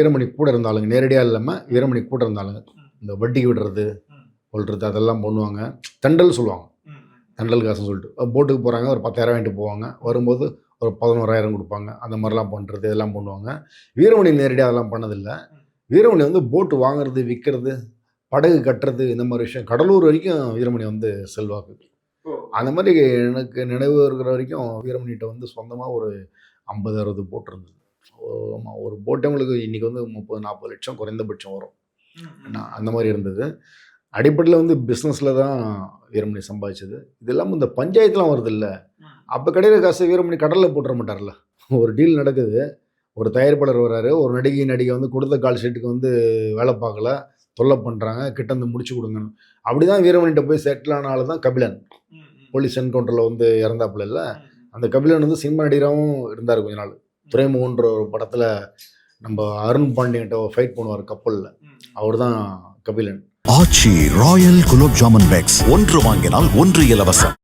வீரமணி கூட இருந்தாலுங்க நேரடியாக இல்லாமல் வீரமணி கூட இருந்தாலுங்க. இந்த வட்டிக்கு விடுறது கொள்றது அதெல்லாம் பண்ணுவாங்க. தண்டல் சொல்லுவாங்க. தண்டல் காசுன்னு சொல்லிட்டு. போட்டுக்கு போகிறாங்க ஒரு பத்தாயிரம் வாங்கிட்டு போவாங்க. வரும்போது ஒரு பதினோராயிரம் கொடுப்பாங்க. அந்த மாதிரிலாம் பண்ணுறது இதெல்லாம் பண்ணுவாங்க. வீரமணி நேரடியாக அதெல்லாம் பண்ணதில்லை. வீரமணி வந்து போட்டு வாங்குறது விற்கிறது படகு கட்டுறது இந்த மாதிரி விஷயம். கடலூர் வரைக்கும் வீரமணி வந்து செல்வாக்கு. அந்த மாதிரி எனக்கு நினைவு இருக்கிற வரைக்கும் வீரமணிகிட்ட வந்து சொந்தமாக ஒரு ஐம்பது அறுபது போட் இருந்தது ஓ- ஆமா, ஒரு போட்டு உங்களுக்கு இன்றைக்கி வந்து முப்பது நாற்பது லட்சம் குறைந்தபட்சம் வரும். அந்த மாதிரி இருந்தது. அடிப்படையில் வந்து பிஸ்னஸில் தான் வீரமணி சம்பாதிச்சது. இது இல்லாமல் இந்த பஞ்சாயத்துலாம் வருது இல்லை அப்போ கிடைக்கிற காசு வீரமணி கடலில் போட்டுற மாட்டார்ல. ஒரு டீல் நடக்குது. ஒரு தயாரிப்பாளர் வர்றாரு ஒரு நடிகை நடிகை வந்து கொடுத்த கால் ஷீட்டுக்கு வந்து வேலை பார்க்கல. தொல்லை பண்ணுறாங்க கிட்ட வந்து முடிச்சு கொடுங்கன்னு அப்படி தான் வீரமணிகிட்ட போய் செட்டில் ஆன ஆள் தான் கபிலன். போலீஸ் என்கவுண்டரில் வந்து இறந்தாப்புல இல்லை. அந்த கபிலன் வந்து சினிமா நடிகராகவும் இருந்தார் கொஞ்ச நாள். துறைமுகன்ற ஒரு படத்தில் நம்ம அருண் பாண்டியன்கிட்ட ஃபைட் பண்ணுவார் கப்பலில் அவர் தான் கபிலன். ஆச்சி ராயல் குலோப் ஜாமுன் பேக்ஸ் ஒன்று வாங்கினால் ஒன்று இலவசம்.